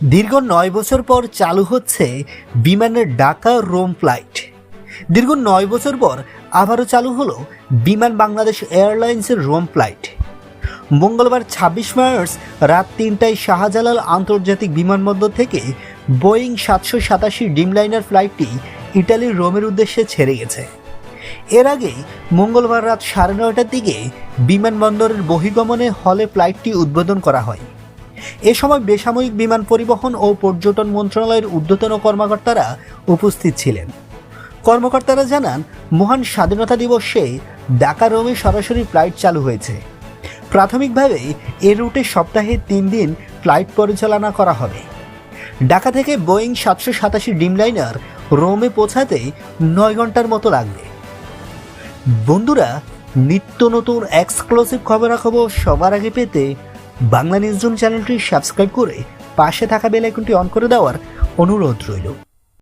দীর্ঘ নয় বছর পর চালু হচ্ছে বিমানের ঢাকা রোম ফ্লাইট। দীর্ঘ নয় বছর পর আবারও চালু হলো বিমান বাংলাদেশ এয়ারলাইন্সের রোম ফ্লাইট। মঙ্গলবার ছাব্বিশ মার্চ রাত তিনটায় শাহজালাল আন্তর্জাতিক বিমানবন্দর থেকে বোয়িং সাতশো সাতাশি ডিমলাইনার ফ্লাইটটি ইটালির রোমের উদ্দেশ্যে ছেড়ে গেছে। এর আগে মঙ্গলবার রাত সাড়ে নয়টার দিকে বিমানবন্দরের বহিগমনে হলে ফ্লাইটটি উদ্বোধন করা হয়। এ সময় বেসামরিক বিমান পরিবহন ও পর্যটন মন্ত্রণালয়ের ঊর্ধ্বতন কর্মকর্তারা উপস্থিত ছিলেন। কর্মকর্তারা জানান, মহান স্বাধীনতা দিবসে ঢাকা রোমে সরাসরি ফ্লাইট চালু হয়েছে। প্রাথমিকভাবে এ রুটে সপ্তাহে তিন দিন ফ্লাইট পরিচালনা করা হবে। ঢাকা থেকে বোয়িং সাতশো সাতাশি ডিমলাইনার রোমে পৌঁছাতে নয় ঘণ্টার মতো লাগবে। বন্ধুরা, নিত্য নতুন এক্সক্লুসিভ খবরাখবর সবার আগে পেতে বাংলা নিউজ চ্যানেলটি সাবস্ক্রাইব করে পাশে থাকা বেল আইকনটি অন করে দেওয়ার অনুরোধ রইল।